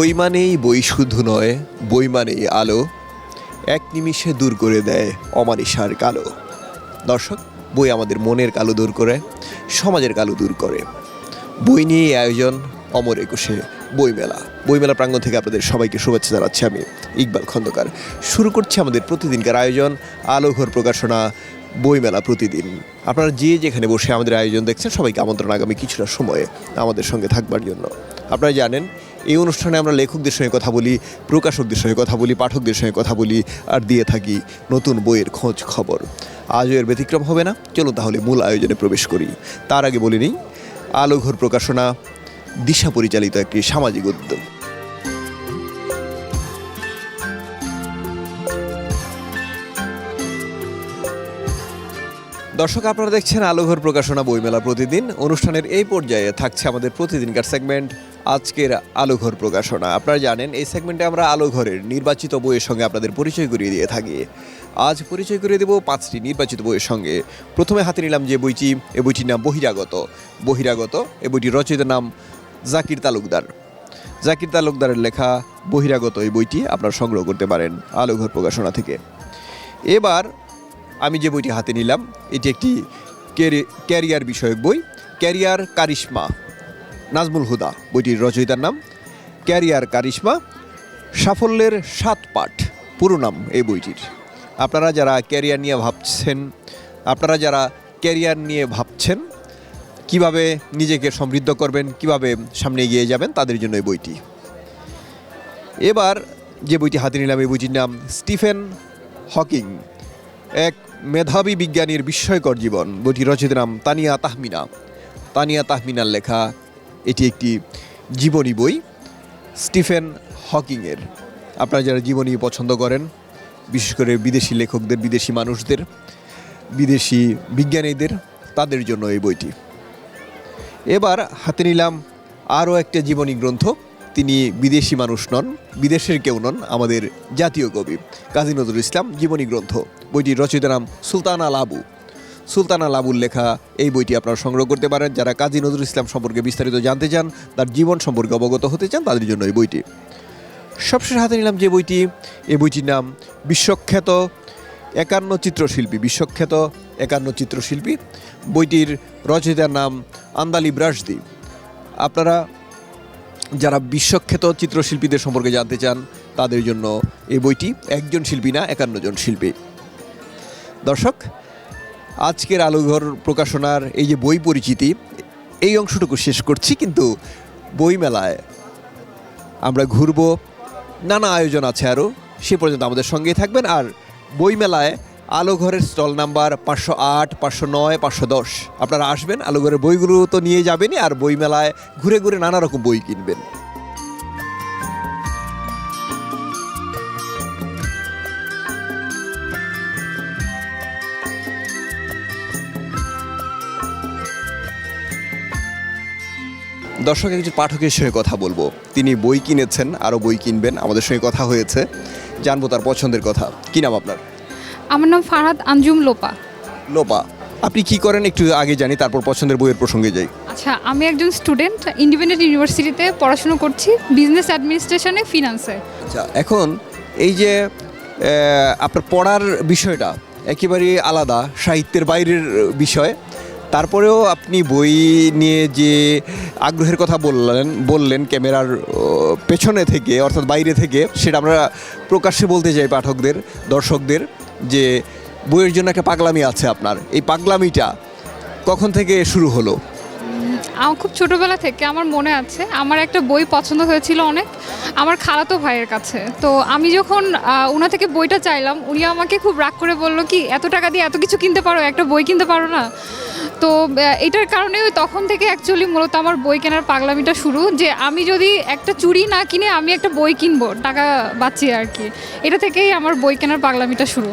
বই মানেই বই শুধু নয়, বই মানেই আলো। এক নিমিষে দূর করে দেয় অমানিসার কালো। দর্শক, বই আমাদের মনের কালো দূর করে, সমাজের কালো দূর করে। বই নিয়ে আয়োজন অমর একুশে বইমেলা। বইমেলা প্রাঙ্গণ থেকে আপনাদের সবাইকে শুভেচ্ছা জানাচ্ছি আমি ইকবাল খন্দকার। শুরু করছি আমাদের প্রতিদিনকার আয়োজন, আলোঘর প্রকাশনা, বইমেলা প্রতিদিন। আপনারা যে যেখানে বসে আমাদের আয়োজন দেখছেন, সবাইকে আমন্ত্রণ আগামী কিছুটা সময়ে আমাদের সঙ্গে থাকবার জন্য। আপনারা জানেন এই অনুষ্ঠানে আমরা লেখকদের সঙ্গে কথা বলি, প্রকাশকদের সঙ্গে কথা বলি, পাঠকদের সঙ্গে কথা বলি আর দিয়ে থাকি নতুন বইয়ের খোঁজ খবর। আজও এর ব্যতিক্রম হবে না চলো তাহলে মূল আয়োজনে প্রবেশ করি। তার আগে বলিনি আলোঘর প্রকাশনা, দিশা পরিচালিত একটি সামাজিক উদ্যোগ। দর্শক, আপনারা দেখছেন আলোঘর প্রকাশনা বইমেলা প্রতিদিন। অনুষ্ঠানের এই পর্যায়ে থাকছে আমাদের প্রতিদিনকার সেগমেন্ট, আজকের আলোঘর প্রকাশনা। আপনারা জানেন, এই সেগমেন্টে আমরা আলোঘরের নির্বাচিত বইয়ের সঙ্গে আপনাদের পরিচয় করিয়ে দিয়ে থাকি। আজ পরিচয় করিয়ে দেব পাঁচটি নির্বাচিত বইয়ের সঙ্গে। প্রথমে হাতে নিলাম যে বইটি, এ বইটির নাম বহিরাগত। বহিরাগত, এ বইটির রচয়িতার নাম জাকির তালুকদার। জাকির তালুকদারের লেখা বহিরাগত এই বইটি আপনারা সংগ্রহ করতে পারেন আলোঘর প্রকাশনা থেকে। এবার আমি যে বইটি হাতে নিলাম, এটি একটি ক্যারিয়ার বিষয়ক বই, ক্যারিয়ার কারিশমা, নাজমুল হুদা, বইটির রচয়িতার নাম, ক্যারিয়ার কারিশমা, সাফল্যের সাত পাঠ, পুরো নাম এই বইটির। আপনারা যারা ক্যারিয়ার নিয়ে ভাবছেন, আপনারা যারা ক্যারিয়ার নিয়ে ভাবছেন, কীভাবে নিজেকে সমৃদ্ধ করবেন, কীভাবে সামনে এগিয়ে যাবেন, তাদের জন্য এই বইটি। এবার যে বইটি হাতে নিলাম, এই বইটির নাম স্টিফেন হকিং, এক মেধাবী বিজ্ঞানীর বিস্ময়কর জীবন। বইটি রচিত নাম তানিয়া তাহমিনা। তানিয়া তাহমিনার লেখা, এটি একটি জীবনী বই, স্টিফেন হকিংয়ের। আপনারা যারা জীবনী পছন্দ করেন, বিশেষ করে বিদেশি লেখকদের, বিদেশি মানুষদের, বিদেশি বিজ্ঞানীদের, তাদের জন্য এই বইটি। এবার হাতে নিলাম আরও একটা জীবনী গ্রন্থ তিনি বিদেশি মানুষ নন, বিদেশের কেউ নন, আমাদের জাতীয় কবি কাজী নজরুল ইসলাম জীবনী গ্রন্থ। বইটির রচয়িতা নাম সুলতানা লাবু। সুলতানা লাবুর লেখা এই বইটি আপনারা সংগ্রহ করতে পারেন। যারা কাজী নজরুল ইসলাম সম্পর্কে বিস্তারিত জানতে চান, তার জীবন সম্পর্কে অবগত হতে চান, তাদের জন্য এই বইটি। সবশেষ হাতে নিলাম যে বইটি এই বইটির নাম বিশ্বখ্যাত একান্ন চিত্রশিল্পী, বিশ্বখ্যাত একান্ন চিত্রশিল্পী। বইটির রচয়িতার নাম আন্দালি ব্রাসদি আপনারা যারা বিশ্বখ্যাত চিত্রশিল্পীদের সম্পর্কে জানতে চান, তাদের জন্য এই বইটি একজন শিল্পী না, একান্ন জন শিল্পী। দর্শক, আজকের আলোঘর প্রকাশনার এই যে বই পরিচিতি, এই অংশটুকু শেষ করছি, কিন্তু বইমেলায় আমরা ঘুরবো, নানা আয়োজন আছে আরও, সে পর্যন্ত আমাদের সঙ্গেই থাকবেন, আর বইমেলায় আলোঘরের স্টল নাম্বার পাঁচশো আট, পাঁচশো নয়, পাঁচশো দশ। আপনারা আসবেন, আলোঘরের বইগুলো তো নিয়ে যাবেনই, আর বইমেলায় ঘুরে ঘুরে নানা রকম বই কিনবেন। দর্শক, একজন পাঠকের সঙ্গে কথা বলব। তিনি বই কিনেছেন, আরও বই কিনবেন, আমাদের সঙ্গে কথা হয়েছে। জানব তার পছন্দের কথা। কি নাম আপনার? আমার নাম ফারহাদ আঞ্জুম লোপা। লোপা আপনি কি করেন? একটু আগে জানি তারপর পছন্দের বইয়ের প্রসঙ্গে যাই। আচ্ছা আমি একজন স্টুডেন্ট ইন্ডিপেন্ডেন্ট ইউনিভার্সিটিতে পড়াশোনা করছি বিজনেস অ্যাডমিনিস্ট্রেশনে ফিনান্সে আচ্ছা এখন এই যে আপনার পড়ার বিষয়টা একেবারে আলাদা সাহিত্যের বাইরের বিষয়। তারপরেও আপনি বই নিয়ে যে আগ্রহের কথা বললেন বললেন ক্যামেরার পেছনে থেকে অর্থাৎ বাইরে থেকে সেটা আমরা প্রকাশ্যে বলতে চাই পাঠকদের দর্শকদের। যে বইয়ের জন্য একটা পাগলামি আছে আপনার। এই পাগলামিটা কখন থেকে শুরু হলো? আমার খুব ছোটোবেলা থেকে আমার মনে আছে, আমার একটা বই পছন্দ হয়েছিল অনেক, আমার খালাতো ভাইয়ের কাছে। তো আমি যখন ওনা থেকে বইটা চাইলাম, উনি আমাকে খুব রাগ করে বলল, কি, এত টাকা দিয়ে এত কিছু কিনতে পারো? একটা বই কিনতে পারো না? তো এটার কারণে তখন থেকে অ্যাকচুয়ালি মূলত আমার বই কেনার পাগলামিটা শুরু, যে আমি যদি একটা চুরি না কিনে আমি একটা বই কিনবো, টাকা বাঁচিয়ে আর কি। এটা থেকেই আমার বই কেনার পাগলামিটা শুরু।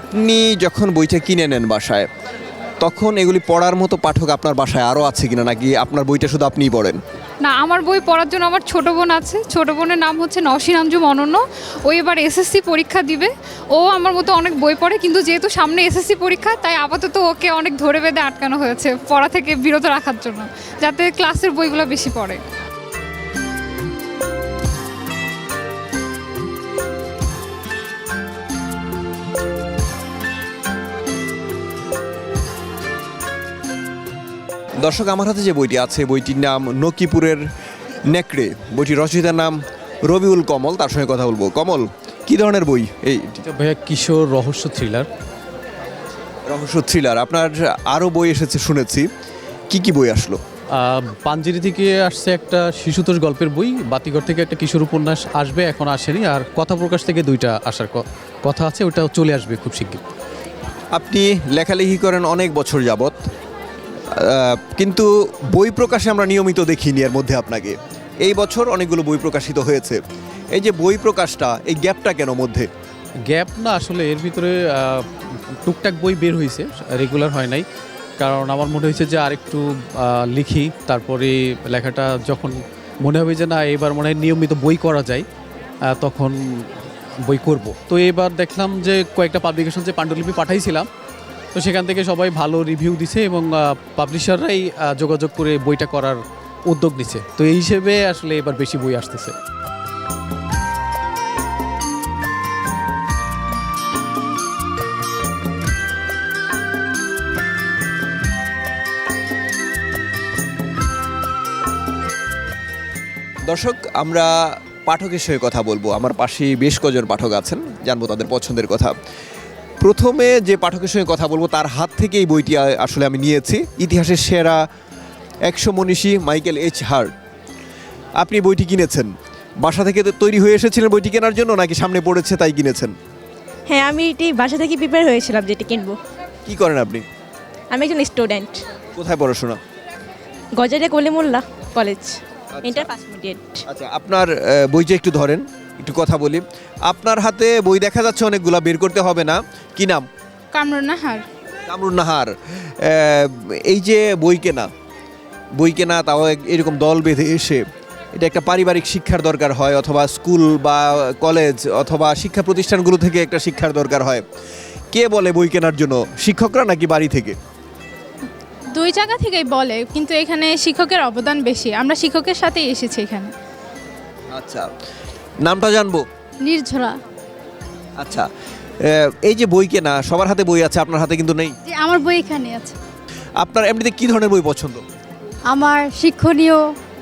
আপনি যখন বইটা কিনে নেন বাসায়, তখন এগুলি পড়ার মতো পাঠক আপনার বাসায় আরও আছে কিনা, নাকি আপনার বইটা শুধু আপনিই পড়েন? না, আমার বই পড়ার জন্য আমার ছোট বোন আছে। ছোট বোনের নাম হচ্ছে নসীন আঞ্জুম অনন্য ও এবার এসএসসি পরীক্ষা দিবে। ও আমার মতো অনেক বই পড়ে, কিন্তু যেহেতু সামনে এসএসসি পরীক্ষা, তাই আপাতত ওকে অনেক ধরে বেঁধে আটকানো হয়েছে পড়া থেকে বিরত রাখার জন্য, যাতে ক্লাসের বইগুলো বেশি পড়ে। দর্শক আমার হাতে যে বইটি আছে বইটির নাম নকিপুরের নেকড়ে। বইটির রচয়িতার নাম রবিউল কমল তার সঙ্গে কথা বলব। কমল কি ধরনের বই এই? ভাইয়া কিশোর রহস্য থ্রিলার। রহস্য থ্রিলার আপনার আরও বই এসেছে শুনেছি। কি কি বই আসলো? পাঞ্জেরি থেকে আসছে একটা শিশুতোষ গল্পের বই বাতিঘর থেকে একটা কিশোর উপন্যাস আসবে এখন আসেনি আর কথা প্রকাশ থেকে দুইটা আসার কথা আছে ওটাও চলে আসবে খুব শিগগির। আপনি লেখালেখি করেন অনেক বছর যাবত কিন্তু বই প্রকাশে আমরা নিয়মিত দেখিনি এর মধ্যে আপনাকে। এই বছর অনেকগুলো বই প্রকাশিত হয়েছে। এই যে বই প্রকাশটা, এই গ্যাপটা কেন মধ্যে? গ্যাপ না, আসলে এর ভিতরে টুকটাক বই বের হয়েছে রেগুলার হয় নাই। কারণ আমার মনে হয়েছে যে আরেকটু লিখি, তারপরে লেখাটা যখন মনে হবে যে না, এবার মনে হয় নিয়মিত বই করা যায় তখন বই করব। তো এবার দেখলাম যে কয়েকটা পাবলিকেশন যে পাণ্ডুলিপি পাঠাইছিলাম তো সেখান থেকে সবাই ভালো রিভিউ দিছে এবং পাবলিশাররাই যোগাযোগ করে বইটা করার উদ্যোগ নিছে। তো এই হিসেবে আসলে এবার বেশি বই আসতেছে। দর্শক, আমরা পাঠকের সঙ্গে কথা বলব। আমার পাশে বেশ কজন পাঠক আছেন, জানব তাদের পছন্দের কথা। প্রথমে যে পাঠকের সঙ্গে কথা বলব তার হাত থেকে এই বইটি আসলে আমি নিয়েছি। ইতিহাসের সেরা একশো মনীষী মাইকেল এইচ হার্ট। আপনি বইটি কিনেছেন? বাসা থেকে তৈরি হয়ে এসেছিলেন বইটি কেনার জন্য নাকি সামনে পড়েছে তাই কিনেছেন? হ্যাঁ আমি এটি বাসা থেকে প্রিপেয়ার হয়েছিলাম যেটি কিনবো। কি করেন আপনি? আমি একজন স্টুডেন্ট কোথায় পড়াশোনা? গজারে কলিমুল্লাহ কলেজ ইন্টার মিডিয়েট আচ্ছা আপনার বইটা একটু ধরেন। একটু কথা বলি। আপনার হাতে বই দেখা যাচ্ছে অনেকগুলা বের করতে হবে না। কি নাম? কামরুন্নাহার। কামরুন নাহার এই যে বই কেনা বই কেনা তাও এরকম দল বেঁধে এসে এটা একটা পারিবারিক শিক্ষার দরকার হয় অথবা স্কুল বা কলেজ অথবা শিক্ষা প্রতিষ্ঠানগুলো থেকে একটা শিক্ষার দরকার হয়। কে বলে বই কেনার জন্য? শিক্ষকরা নাকি বাড়ি থেকে? দুই জায়গা থেকেই বলে কিন্তু এখানে শিক্ষকের অবদান বেশি। আমরা শিক্ষকের সাথেই এসেছি এখানে। আচ্ছা। নামটা জানব? নির্ঝরা। আচ্ছা এই যে বই কেনা সবার হাতে বই আছে আপনার হাতে কিন্তু নেই? যে আমার বই এখানে আছে। আপনার এমনিতে কি ধরনের বই পছন্দ? আমার শিক্ষণীয়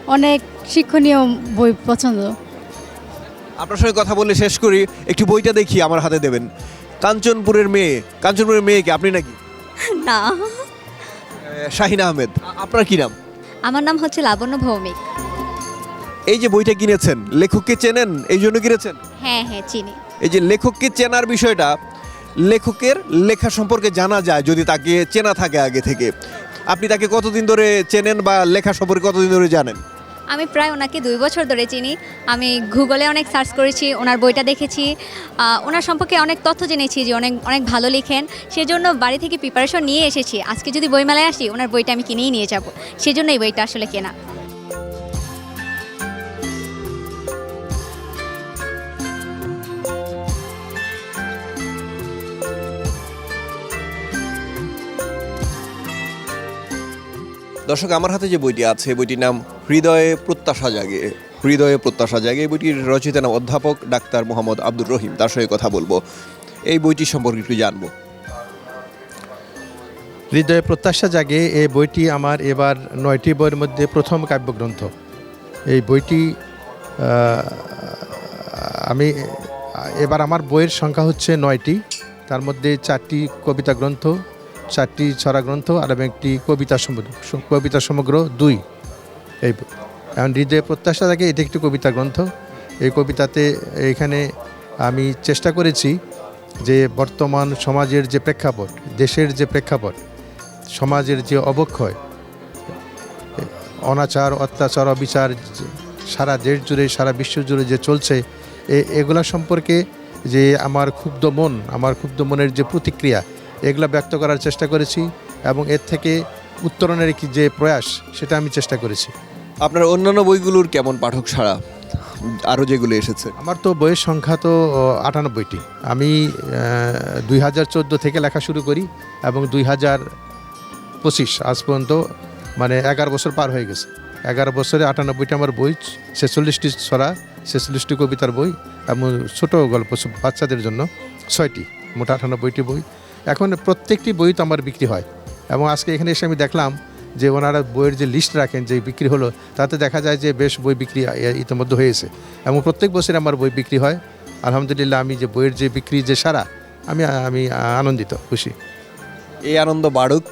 অনেক শিক্ষণীয় বই পছন্দ। আপনার সঙ্গে কথা বলে শেষ করি একটু বইটা দেখি আমার হাতে দেবেন। কাঞ্চনপুরের মেয়ে কাঞ্চনপুরের মেয়েকে আপনি নাকি? না। শাহিন আহমেদ আপনার কি নাম? আমার নাম হচ্ছে লাবণ্য ভৌমিক। এই যে বইটা কিনেছেন লেখককে চেনেন? এই জন্য কিনেছেন? হ্যাঁ হ্যাঁ চিনি। এই যে লেখককে চেনার বিষয়টা লেখকের লেখা সম্পর্কে জানা যায় যদি তাকে চেনা থাকে আগে থেকে। আপনি তাকে কতদিন ধরে চেনেন বা লেখা সম্পর্কে কতদিন ধরে জানেন? আমি প্রায় ওনাকে দুই বছর ধরে চিনি। আমি গুগলে অনেক সার্চ করেছি ওনার বইটা দেখেছি। ওনার সম্পর্কে অনেক তথ্য জেনেছি যে অনেক অনেক ভালো লেখেন। সেজন্য বাড়ি থেকে প্রিপারেশন নিয়ে এসেছি। আজকে যদি বইমেলায় আসি ওনার বইটা আমি কিনেই নিয়ে যাব। সেজন্য এই বইটা আসলে কেনা। দর্শক, আমার হাতে যে বইটি আছে, বইটির নাম হৃদয়ে প্রত্যাশা জাগে। হৃদয়ে প্রত্যাশা জাগে এই বইটির রচিত নাম অধ্যাপক ডাক্তার মোহাম্মদ আব্দুর রহিম। তার সঙ্গে কথা বলব। এই বইটি সম্পর্কে একটু জানব। হৃদয়ে প্রত্যাশা জাগে এই বইটি আমার এবার নয়টি বইয়ের মধ্যে প্রথম কাব্যগ্রন্থ। এই বইটি আমি, এবার আমার বইয়ের সংখ্যা হচ্ছে নয়টি। তার মধ্যে চারটি কবিতা গ্রন্থ চারটি ছড়া গ্রন্থ আর এবং একটি কবিতা সমগ্র কবিতা সমগ্র দুই এই এখন হৃদয়ে প্রত্যাশা থাকে, এটি একটি কবিতা গ্রন্থ। এই কবিতাতে এখানে আমি চেষ্টা করেছি যে বর্তমান সমাজের যে প্রেক্ষাপট, দেশের যে প্রেক্ষাপট, সমাজের যে অবক্ষয়, অনাচার, অত্যাচার, অবিচার, সারা দেশ জুড়ে, সারা বিশ্ব জুড়ে যে চলছে, এ- এগুলা সম্পর্কে যে আমার ক্ষুব্ধ মন, আমার ক্ষুব্ধ মনের যে প্রতিক্রিয়া এগুলা ব্যক্ত করার চেষ্টা করেছি এবং এর থেকে উত্তরণের কি যে প্রয়াস সেটা আমি চেষ্টা করেছি। আপনার অন্যান্য বইগুলোর কেমন পাঠক ছাড়া আরও যেগুলো এসেছে? আমার তো বইয়ের সংখ্যা তো আটানব্বইটি। আমি দুই হাজার চোদ্দ থেকে লেখা শুরু করি এবং দুই হাজার পঁচিশ আজ পর্যন্ত মানে এগারো বছর পার হয়ে গেছে। এগারো বছরে আটানব্বইটি আমার বই ছেচল্লিশটি ছড়া ছেচল্লিশটি কবিতার বই এবং ছোটো গল্প বাচ্চাদের জন্য ছয়টি মোট আটানব্বইটি বই। এখন প্রত্যেকটি বই তো আমার বিক্রি হয়। এবং আজকে এখানে এসে আমি দেখলাম যে ওনারা বইয়ের যে লিস্ট রাখেন যে বিক্রি হলো তাতে দেখা যায় যে বেশ বই বিক্রি ইতিমধ্যে হয়েছে। এবং প্রত্যেক বছর আমার বই বিক্রি হয়। আলহামদুলিল্লাহ আমি যে বইয়ের যে বিক্রি যে সারা আমি আমি আনন্দিত খুশি। এই আনন্দ বাড়ুক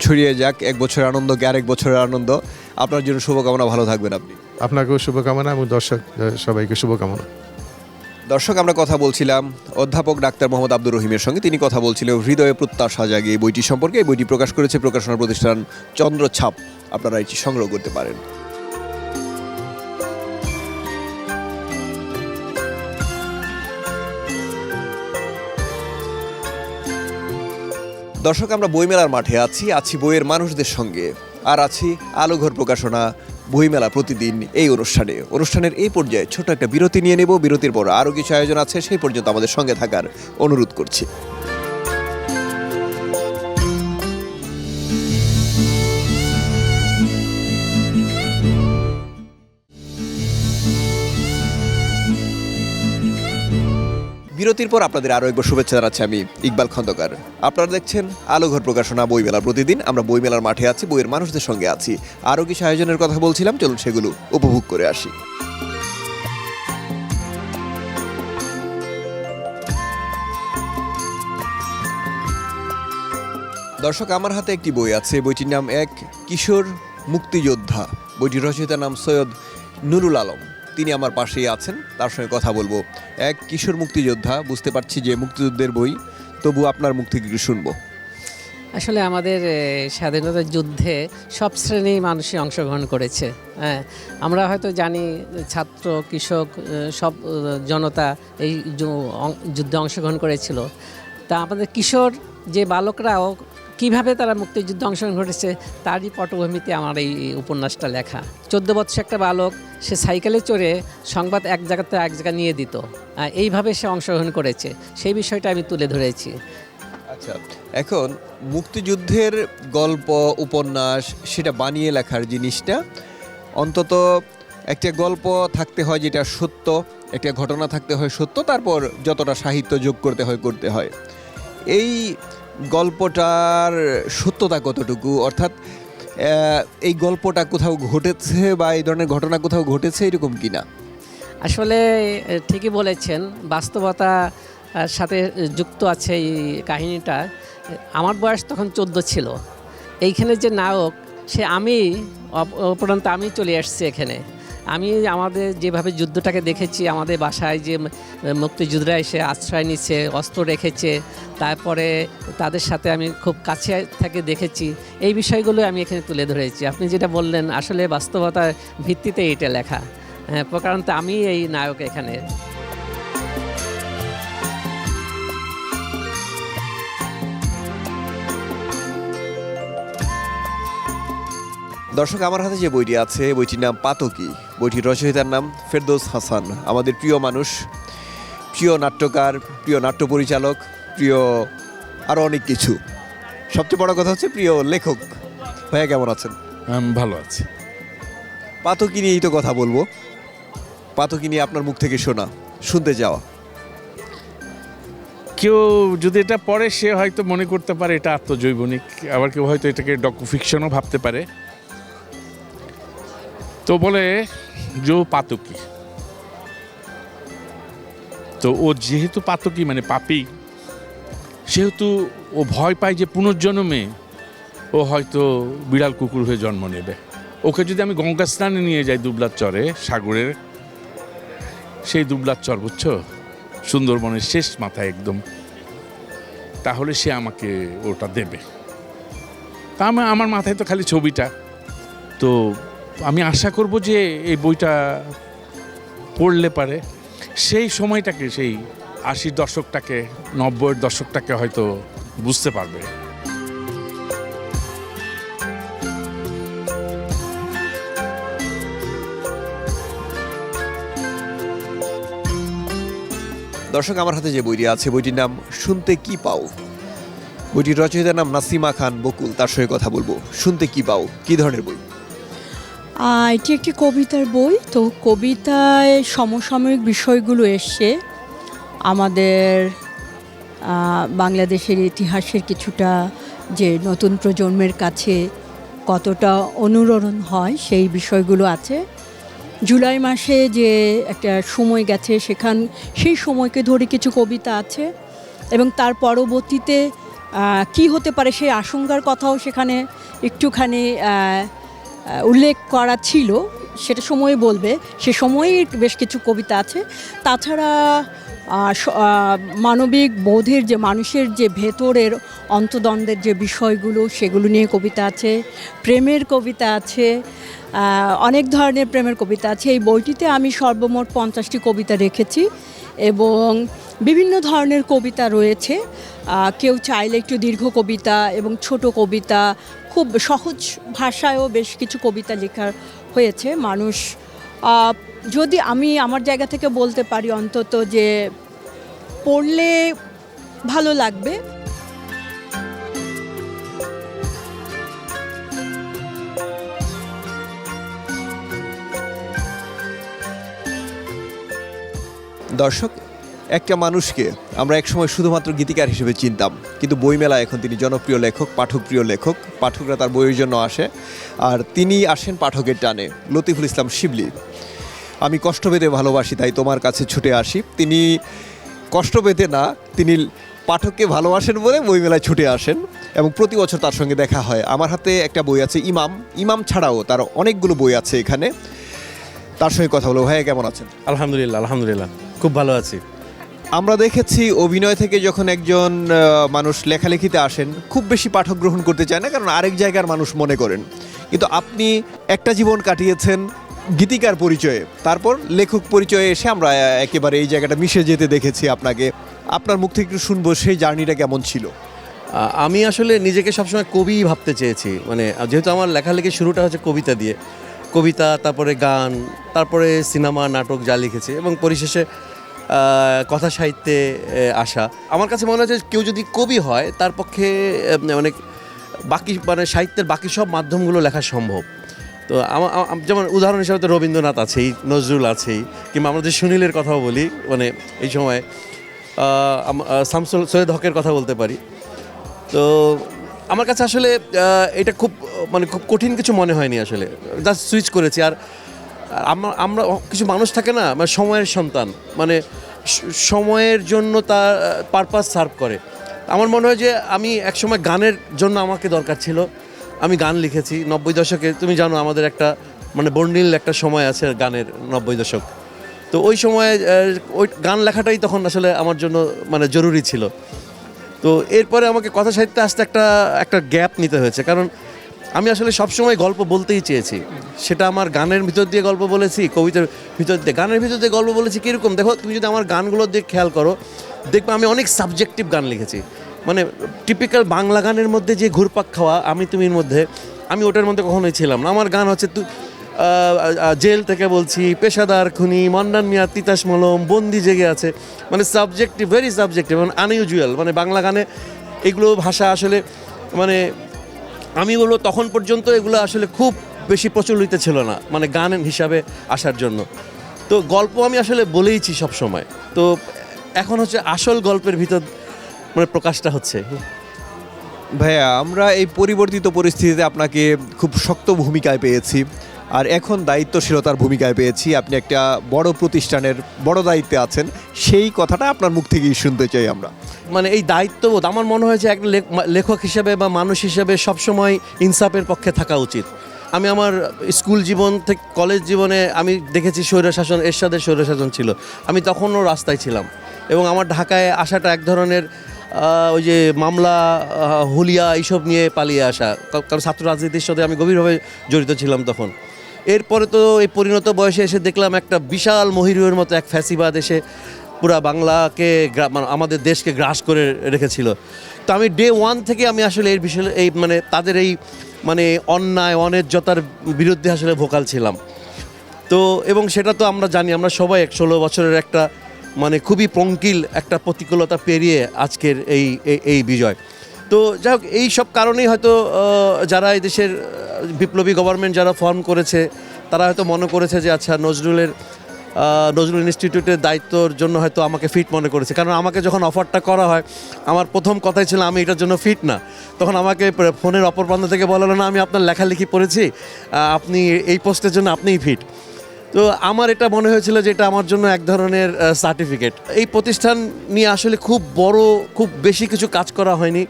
ছড়িয়ে যাক এক বছরের আনন্দকে আরেক বছরের আনন্দ? আপনার জন্য শুভকামনা ভালো থাকবেন আপনি। আপনাকেও শুভকামনা এবং দর্শক সবাইকে শুভকামনা। দর্শক, আমরা কথা বলছিলাম অধ্যাপক ডাক্তার মোহাম্মদ আব্দুর রহিমের সঙ্গে। তিনি কথা বলছিলেন হৃদয়ে প্রত্যাশা জাগে এই বইটি সম্পর্কে। এই বইটি প্রকাশ করেছে প্রকাশনা প্রতিষ্ঠান চন্দ্রছাপ। আপনারা এটি সংগ্রহ করতে পারেন। দর্শক, আমরা বইমেলার মাঠে আছি। আছি বইয়ের মানুষদের সঙ্গে। আর আছি আলোঘর প্রকাশনা বইমেলা প্রতিদিন এই অনুষ্ঠানে। অনুষ্ঠানের এই পর্যায়ে ছোট একটা বিরতি নিয়ে নেব। বিরতির পর আরও কিছু আয়োজন আছে, সেই পর্যন্ত আমাদের সঙ্গে থাকার অনুরোধ করছি। বিরতির পর আপনাদের আরও একবার শুভেচ্ছা জানাচ্ছি আমি ইকবাল খন্দকার। আপনারা দেখছেন আলোঘর প্রকাশনা বইমেলা প্রতিদিন। আমরা বইমেলার মাঠে আছি, বইয়ের মানুষদের সঙ্গে আছি। আরও কিছু আয়োজনের কথা বলছিলাম, চলুন সেগুলো উপভোগ করে আসি। দর্শক, আমার হাতে একটি বই আছে, বইটির নাম এক কিশোর মুক্তিযোদ্ধা। বইটির রচয়িতার নাম সৈয়দ নুরুল আলম। তিনি আমার পাশেই আছেন তার সঙ্গে কথা বলব। এক কিশোর মুক্তিযোদ্ধা বুঝতে পারছি যে মুক্তিযুদ্ধের বই তবু আপনার মুখ থেকে শুনব। আসলে আমাদের এ, স্বাধীনতা যুদ্ধে সব শ্রেণির মানুষই অংশগ্রহণ করেছে। হ্যাঁ আমরা হয়তো জানি ছাত্র কৃষক সব জনতা এই যুদ্ধে অংশগ্রহণ করেছিল। তা আমাদের কিশোর যে বালকরাও কীভাবে তারা মুক্তিযুদ্ধে অংশগ্রহণ করেছে তারই পটভূমিতে আমার এই উপন্যাসটা লেখা। চোদ্দ বছর একটা বালক, সে সাইকেলে চড়ে সংবাদ এক জায়গাতে এক জায়গা নিয়ে দিত। এইভাবে সে অংশগ্রহণ করেছে। সেই বিষয়টা আমি তুলে ধরেছি। আচ্ছা এখন মুক্তিযুদ্ধের গল্প, উপন্যাস, সেটা বানিয়ে লেখার জিনিসটা, অন্তত একটা গল্প থাকতে হয় যেটা সত্য, একটা ঘটনা থাকতে হয় সত্য, তারপর যতটা সাহিত্য যোগ করতে হয় করতে হয়। এই গল্পটার সত্যতা কতটুকু? অর্থাৎ এই গল্পটা কোথাও ঘটেছে বা এই ধরনের ঘটনা কোথাও ঘটেছে এরকম কি না আসলে ঠিকই বলেছেন। বাস্তবতা সাথে যুক্ত আছে এই কাহিনীটা। আমার বয়স তখন চোদ্দ ছিল। এইখানে যে নায়ক, সে আমি, অপ- অপরন্ত আমি চলে আসছি এখানে। আমি আমাদের যেভাবে যুদ্ধটাকে দেখেছি, আমাদের বাসায় যে মুক্তিযোদ্ধা এসে আশ্রয় নিচ্ছে, অস্ত্র রেখেছে, তারপরে তাদের সাথে আমি খুব কাছে থেকে দেখেছি, এই বিষয়গুলো আমি এখানে তুলে ধরেছি। আপনি যেটা বললেন, আসলে বাস্তবতার ভিত্তিতে এটা লেখা। হ্যাঁ প্রকারান্ত আমি এই নায়ক এখানে দর্শক আমার হাতে যে বইটি আছে বইটির নাম পাতকি বইটির রচয়িতার নাম ফেরদৌস হাসান। আমাদের প্রিয় মানুষ প্রিয় নাট্যকার প্রিয় নাট্য পরিচালক প্রিয় আরও অনেক কিছু। সবচেয়ে বড় কথা হচ্ছে প্রিয় লেখক। ভাইয়া কেমন আছেন? ভালো আছি। পাতকি নিয়েই তো কথা বলব। পাতকি নিয়ে আপনার মুখ থেকে শোনা শুনতে যাওয়া। কেউ যদি এটা পড়ে সে হয়তো মনে করতে পারে এটা আত্মজৈবনিক। আবার কেউ হয়তো এটাকে ডকু ফিকশনও ভাবতে পারে। তো বলে যে ও পাতকি। তো ও যেহেতু পাতকি মানে পাপি, সেহেতু ও ভয় পায় যে পুনর্জন্মে ও হয়তো বিড়াল কুকুর হয়ে জন্ম নেবে। ওকে যদি আমি গঙ্গা স্নানে নিয়ে যাই দুবলার চরে, সাগরের, সেই দুবলার চর, বুঝছ? সুন্দরবনের শেষ মাথায় একদম। তাহলে সে আমাকে ওটা দেবে। তা আমার মাথায় তো খালি ছবিটা। তো আমি আশা করব যে এই বইটা পড়লে পারে। সেই সময়টাকে, সেই আশির দশকটাকে, নব্বইয়ের দশকটাকে হয়তো বুঝতে পারবে। দর্শক, আমার হাতে যে বইটি আছে, বইটির নাম শুনতে কি পাও? বইটির রচয়িতার নাম নাসিমা খান বকুল, তার সঙ্গে কথা বলব। শুনতে কি পাও? কি ধরনের বই? এটি একটি কবিতার বই। তো কবিতায় সমসাময়িক বিষয়গুলো এসছে। আমাদের বাংলাদেশের ইতিহাসের কিছুটা যে নতুন প্রজন্মের কাছে কতটা অনুরণন হয়, সেই বিষয়গুলো আছে। জুলাই মাসে যে একটা সময় গেছে, সেখান, সেই সময়কে ধরে কিছু কবিতা আছে এবং তার পরবর্তীতে কি হতে পারে সেই আশঙ্কার কথাও সেখানে একটুখানি উল্লেখ করা ছিল, সেটা সময় বলবে। সে সময়ে বেশ কিছু কবিতা আছে। তাছাড়া মানবিক বোধের যে, মানুষের যে ভেতরের অন্তদ্বন্দ্বের যে বিষয়গুলো, সেগুলো নিয়ে কবিতা আছে। প্রেমের কবিতা আছে। অনেক ধরনের প্রেমের কবিতা আছে। এই বইটিতে আমি সর্বমোট পঞ্চাশটি কবিতা রেখেছি এবং বিভিন্ন ধরনের কবিতা রয়েছে। কেউ চাইলে একটু দীর্ঘ কবিতা এবং ছোট কবিতা খুব সহজ ভাষায়ও বেশ কিছু কবিতা লেখা হয়েছে মানুষ। যদি আমি আমার জায়গা থেকে বলতে পারি অন্তত যে পড়লে ভালো লাগবে। দর্শক একটা মানুষকে আমরা একসময় শুধুমাত্র গীতিকার হিসেবে চিনতাম। কিন্তু বইমেলা এখন তিনি জনপ্রিয় লেখক পাঠকপ্রিয় লেখক। পাঠকরা তার বইয়ের জন্য আসে। আর তিনি আসেন পাঠকের টানে, লতিফুল ইসলাম শিবলি। আমি কষ্ট পেতে ভালোবাসি, তাই তোমার কাছে ছুটে আসি। তিনি কষ্ট পেতে না, তিনি পাঠককে ভালোবাসেন বলে বইমেলায় ছুটে আসেন এবং প্রতি বছর তার সঙ্গে দেখা হয়। আমার হাতে একটা বই আছে, ইমাম। ইমাম ছাড়াও তার অনেকগুলো বই আছে এখানে। তার সঙ্গে কথা বলব। ভাইয়া, কেমন আছেন? আলহামদুলিল্লাহ আলহামদুলিল্লাহ। খুব ভালো আছি। আমরা দেখেছি অভিনয় থেকে যখন একজন মানুষ লেখালেখিতে আসেন, খুব বেশি পাঠক গ্রহণ করতে চায় না, কারণ আরেক জায়গার মানুষ মনে করেন। কিন্তু আপনি একটা জীবন কাটিয়েছেন গীতিকার পরিচয়ে, তারপর লেখক পরিচয়ে এসে আমরা একেবারে এই জায়গাটা মিশে যেতে দেখেছি আপনাকে। আপনার মুখ থেকে একটু শুনব, সেই জার্নিটা কেমন ছিল? আমি আসলে নিজেকে সবসময় কবি ভাবতে চেয়েছি। মানে যেহেতু আমার লেখালেখির শুরুটা হচ্ছে কবিতা দিয়ে। কবিতা, তারপরে গান, তারপরে সিনেমা, নাটক যা লিখেছি এবং পরিশেষে কথা সাহিত্যে আসা। আমার কাছে মনে হচ্ছে কেউ যদি কবি হয়, তার পক্ষে মানে বাকি মানে সাহিত্যের বাকি সব মাধ্যমগুলো লেখা সম্ভব। তো যেমন উদাহরণ হিসাবে তো রবীন্দ্রনাথ আছেই, নজরুল আছেই, কিংবা আমরা যে সুনীলের কথাও বলি মানে এই সময় শামসুল, সৈয়দ হকের কথা বলতে পারি। তো আমার কাছে আসলে এটা খুব মানে খুব কঠিন কিছু মনে হয়নি আসলে। জাস্ট সুইচ করেছি। আর আমরা আমরা কিছু মানুষ থাকে না মানে সময়ের সন্তান মানে সময়ের জন্য তার পারপাস সার্ভ করে। আমার মনে হয় যে আমি একসময় গানের জন্য আমাকে দরকার ছিল। আমি গান লিখেছি, নব্বই দশকে, তুমি জানো আমাদের একটা মানে বর্ণিল একটা সময় আছে গানের নব্বই দশক। তো ওই সময়ে ওই গান লেখাটাই তখন আসলে আমার জন্য মানে জরুরি ছিল। তো এরপরে আমাকে কথা সাহিত্যে আসতে একটা একটা গ্যাপ নিতে হয়েছে। কারণ আমি আসলে সবসময় গল্প বলতেই চেয়েছি। সেটা আমার গানের ভিতর দিয়ে গল্প বলেছি, কবিতার ভিতর দিয়ে। গানের ভিতর দিয়ে গল্প বলেছি কীরকম? দেখো, তুমি যদি আমার গানগুলো দিয়ে খেয়াল করো, দেখবে আমি অনেক সাবজেক্টিভ গান লিখেছি। মানে টিপিক্যাল বাংলা গানের মধ্যে যে ঘুরপাক খাওয়া, আমি তুমির মধ্যে, আমি ওটার মধ্যে কখনোই ছিলাম না। আমার গান হচ্ছে জেল থেকে বলছি, পেশাদার খুনি, মন্ডান মিয়া, তিতাস মলম, বন্দি জেগে আছে। মানে সাবজেক্টিভ ভেরি সাবজেক্টিভ মানে আনইউজুয়াল মানে বাংলা গানে এগুলো ভাষা আসলে মানে আমি বলব তখন পর্যন্ত এগুলো আসলে খুব বেশি প্রচলিত ছিল না মানে গান হিসাবে আসার জন্য। তো গল্প আমি আসলে বলেইছি সব সময় তো এখন হচ্ছে আসল গল্পের ভিতর মানে প্রকাশটা হচ্ছে। ভাইয়া, আমরা এই পরিবর্তিত পরিস্থিতিতে আপনাকে খুব শক্ত ভূমিকায় পেয়েছি। আর এখন দায়িত্বশীলতার ভূমিকায় পেয়েছি। আপনি একটা বড় প্রতিষ্ঠানের বড় দায়িত্বে আছেন, সেই কথাটা আপনার মুখ থেকেই শুনতে চাই আমরা। মানে এই দায়িত্ববোধ আমার মনে হয় যে একটা লেখ- লেখক হিসেবে বা মানুষ হিসেবে সবসময় ইনসাফের পক্ষে থাকা উচিত। আমি আমার স্কুল জীবন থেকে কলেজ জীবনে আমি দেখেছি স্বৈরশাসন, এরশাদের স্বৈরশাসন ছিল। আমি তখনও রাস্তায় ছিলাম এবং আমার ঢাকায় আসাটা এক ধরনের ওই যে মামলা হুলিয়া এইসব নিয়ে পালিয়ে আসা। কারণ ছাত্র রাজনীতির সাথে আমি গভীরভাবে জড়িত ছিলাম তখন। এরপরে তো এই পরিণত বয়সে এসে দেখলাম একটা বিশাল মহিরুয়ের মতো এক ফ্যাসিবাদ এসে পুরা বাংলাকে মানে আমাদের দেশকে গ্রাস করে রেখেছিল। তো আমি ডে ওয়ান থেকে আমি আসলে এর বিষয়ে এই মানে তাদের এই মানে অন্যায়, অন্যায্যতার বিরুদ্ধে আসলে ভোকাল ছিলাম। তো এবং সেটা তো আমরা জানি, আমরা সবাই এক ষোলো বছরের একটা মানে খুবই পঙ্কিল একটা প্রতিকূলতা পেরিয়ে আজকের এই- এই বিজয়। তো যাই হোক, এই সব কারণেই হয়তো যারা এই দেশের বিপ্লবী গভর্নমেন্ট যারা ফর্ম করেছে, তারা হয়তো মনে করেছে যে আচ্ছা নজরুলের নজরুল ইনস্টিটিউটের দায়িত্বর জন্য হয়তো আমাকে ফিট মনে করেছে। কারণ আমাকে যখন অফারটা করা হয়, আমার প্রথম কথাই ছিল, আমি এটার জন্য ফিট না। তখন আমাকে ফোনের অপর প্রান্ত থেকে বলা না, আমি আপনার লেখালেখি পড়েছি আপনি এই পোস্টের জন্য আপনিই ফিট তো আমার এটা মনে হয়েছিল যে, এটা আমার জন্য এক ধরনের সার্টিফিকেট এই প্রতিষ্ঠান নিয়ে আসলে খুব বড়, খুব বেশি কিছু কাজ করা হয়নি।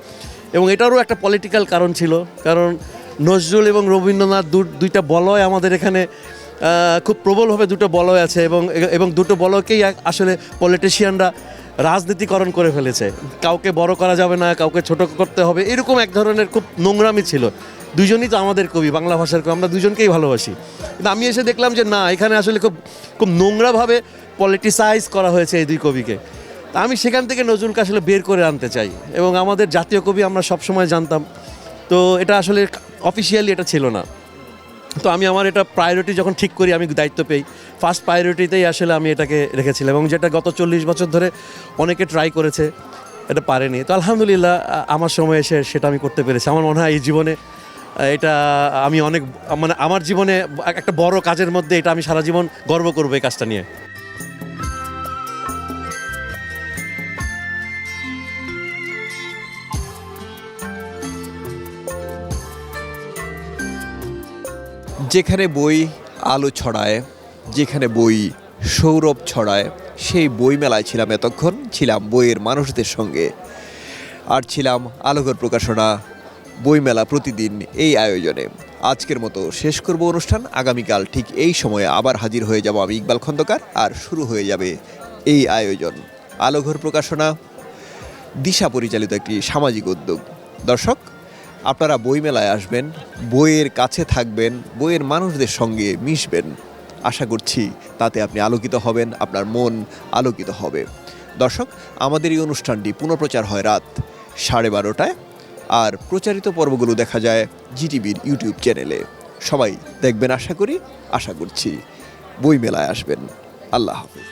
এবং এটারও একটা পলিটিক্যাল কারণ ছিল। কারণ নজরুল এবং রবীন্দ্রনাথ দু- দুইটা বলয় আমাদের এখানে খুব প্রবলভাবে দুটো বলয় আছে এবং এবং দুটো বলয়কেই আসলে পলিটিশিয়ানরা রাজনীতিকরণ করে ফেলেছে। কাউকে বড় করা যাবে না, কাউকে ছোট করতে হবে, এরকম এক ধরনের খুব নোংরামি ছিল। দুজনই তো আমাদের কবি, বাংলা ভাষার কবি, আমরা দুজনকেই ভালোবাসি। কিন্তু আমি এসে দেখলাম যে না, এখানে আসলে খুব খুব নোংরাভাবে পলিটিসাইজ করা হয়েছে এই দুই কবিকে। আমি সেখান থেকে নজরুলকে আসলে বের করে আনতে চাই। এবং আমাদের জাতীয় কবি আমরা সবসময় জানতাম। তো এটা আসলে অফিসিয়ালি এটা ছিল না। তো আমি আমার এটা প্রায়োরিটি যখন ঠিক করি, আমি দায়িত্ব পেই। ফার্স্ট প্রায়োরিটিতেই আসলে আমি এটাকে রেখেছিলাম। এবং যেটা গত চল্লিশ বছর ধরে অনেকে ট্রাই করেছে, এটা পারেনি। তো আলহামদুলিল্লাহ, আমার সময় এসে সেটা আমি করতে পেরেছি। আমার মনে হয় এই জীবনে, এটা আমি অনেক মানে আমার জীবনে একটা বড় কাজের মধ্যে এটা আমি সারা জীবন গর্ব করব এই কাজটা নিয়ে। যেখানে বই আলো ছড়ায়, যেখানে বই সৌরভ ছড়ায়, সেই বই মেলায় ছিলাম এতক্ষণ, ছিলাম বইয়ের মানুষদের সঙ্গে। আর ছিলাম আলোকর প্রকাশনা, বইমেলা প্রতিদিন এই আয়োজনে। আজকের মতো শেষ করব অনুষ্ঠান। আগামীকাল ঠিক এই সময়ে আবার হাজির হয়ে যাব আমি ইকবাল খন্দকার, আর শুরু হয়ে যাবে এই আয়োজন। আলোঘর প্রকাশনা, দিশা পরিচালিত একটি সামাজিক উদ্যোগ। দর্শক আপনারা বইমেলায় আসবেন, বইয়ের কাছে থাকবেন, বইয়ের মানুষদের সঙ্গে মিশবেন। আশা করছি তাতে আপনি আলোকিত হবেন, আপনার মন আলোকিত হবে। দর্শক, আমাদের এই অনুষ্ঠানটি পুনঃপ্রচার হয় রাত সাড়ে বারোটায় আর প্রচারিত পর্বগুলো দেখা যায় জিটিভির ইউটিউব চ্যানেলে। সবাই দেখবেন, আশা করি, আশা করছি। বইমেলায় আসবেন। আল্লাহ হাফিজ।